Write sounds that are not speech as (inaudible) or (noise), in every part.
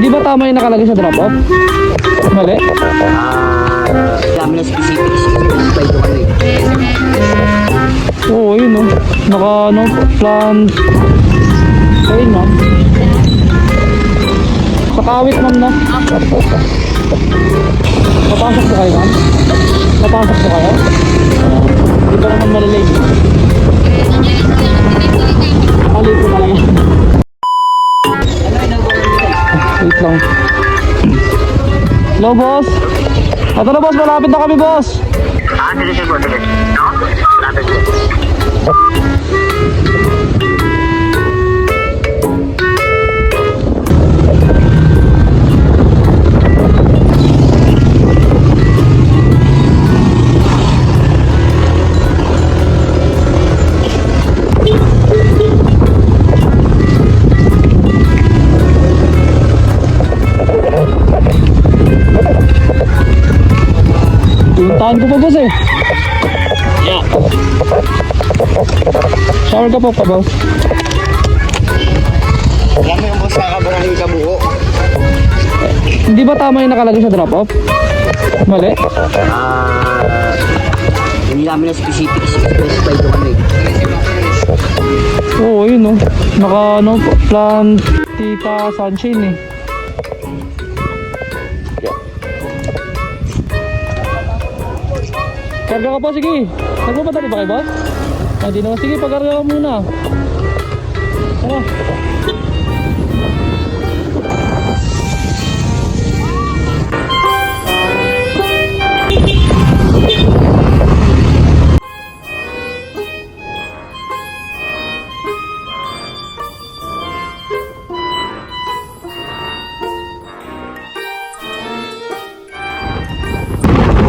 Hindi ba tama yung nakalagay sa drop off? Mali? Ah, dami na specific specify ko ano eh. Oo, yun o. Naka ano, plan. Ayun ma'am. Sa kawit ma'am na. Napasok po kayo ma'am? Napasok po kayo? Hindi pa naman malalay. Mali lang. Hello boss. Ito na boss, malapit na kami boss. Ah, sige, sige, sige. No? Lapit ko. Pinuntahan ko pa boss eh. Yeah. Shower ka po pa boss. Alam mo yung boss kakabarangay ka buo. Hindi ba tama yung nakalagay sa drop off? Mali? Ah, hindi namin na specific specify ko ano eh. Oo, yun o. Naka ano, plan Tita Sunshine eh. Karga ka po, sige. Nagpapadali ba kayo, boss? Ah, di naman. Sige, pagkarga ka muna. Tara.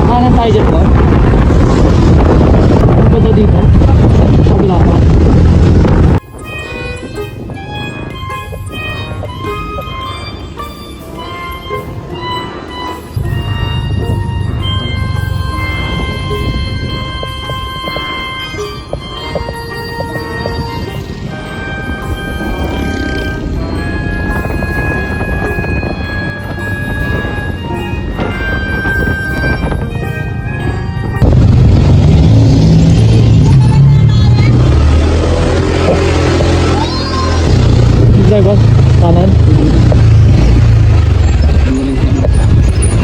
Kanan tayo dyan, boss. Punta dito. Tayo, boss. Kanan.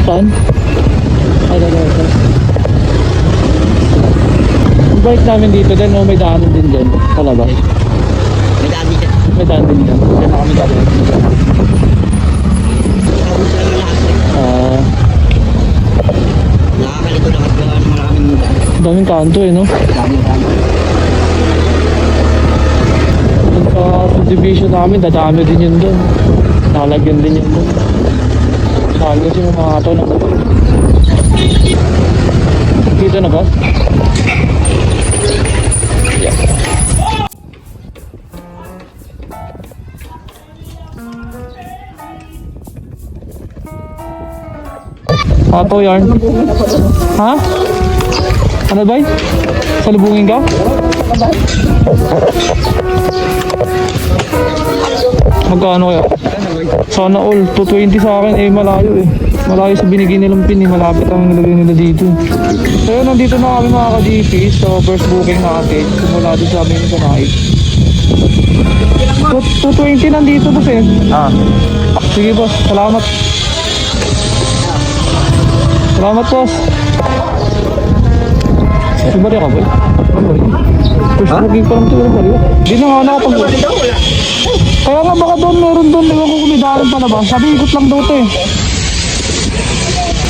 Saan? Ay, dito, dito. Yung bike namin dito din, no, may daanan din dyan. Sa labas. May dami ka. May daan din dyan. Na kami ng lahat eh. Ah, Nakakalito na kasi ng maraming daming kanto eh, no? dami dami. Dun sa subdivision namin, dadami din yun doon. Nalagyan din yun doon. Saan kasi mga ato na Dito na ba? Ato yarn. Ha? Ano ba? Salubungin ka? Magkano kaya? Sana all, 220 sa akin eh malayo eh. Malayo sa binigay nilang pin eh, malapit ang nilagay nila dito. So yun, nandito na kami mga ka-GP sa first booking natin. Simula din sa amin sa night. 220 nandito boss eh. Ah. Sige boss, salamat. Salamat boss. Sibari ka ba? First booking pa lang ito, bari Di na nga nakapag Kaya nga baka doon meron doon, ewan ko kung may daan pa na ba. Sabi ikot lang daw ito eh.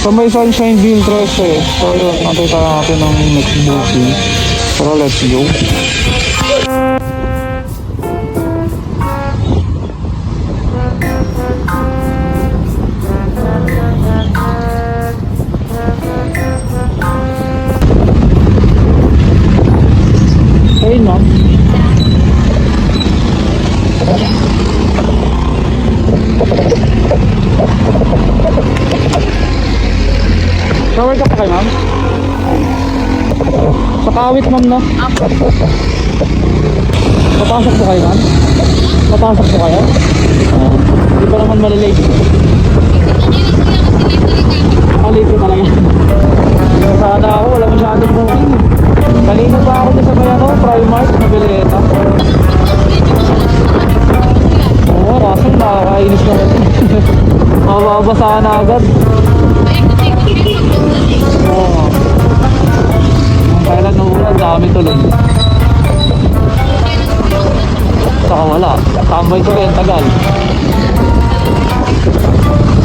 So may Sunshineville 13. So yun, nakita natin ng next booking. Pero let's go. Shower ka pa kayo ma'am? Sa kawit ma'am no? Papasok po kayo, ma'am? Papasok po kayo? Oo. Hindi pa naman malilate. Ah, late po talaga. Sana ako, wala masyadong booking. Kanina pa ako sa may ano, Primark, Mabilieta. Oo, kaso nakakainis naman. (laughs) Mababasa na agad. Nga. Ang kailan umuulan, dami tuloy. Saka wala. Tambay ko rin, tagal.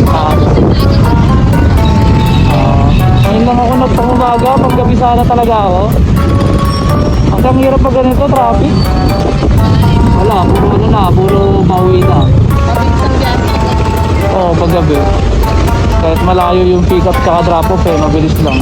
Ah. Ah. Ngayon lang ako nagpangumaga, paggabi sana talaga ako. Hanggang hirap pag ganito, traffic. Wala, puro ano na, puro bawi na. Oo, oh, paggabi. Kahit malayo yung pick up tsaka drop off eh, mabilis lang.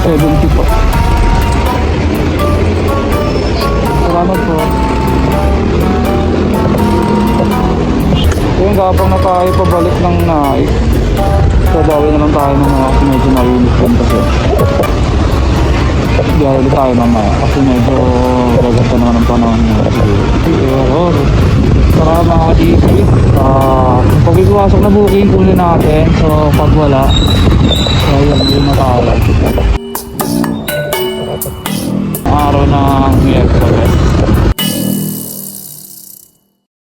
Seventy po. Salamat po. Yung gapang na tayo pabalik ng night. So, bawi naman tayo ng mga medyo malinis din kasi. Biyahe ulit tayo mamaya kasi medyo gaganda naman ang panahon nga. Siguro. Tara mga GP. Ah, pag ipasok na booking kunin natin. So, pag wala, so, yun, 你也可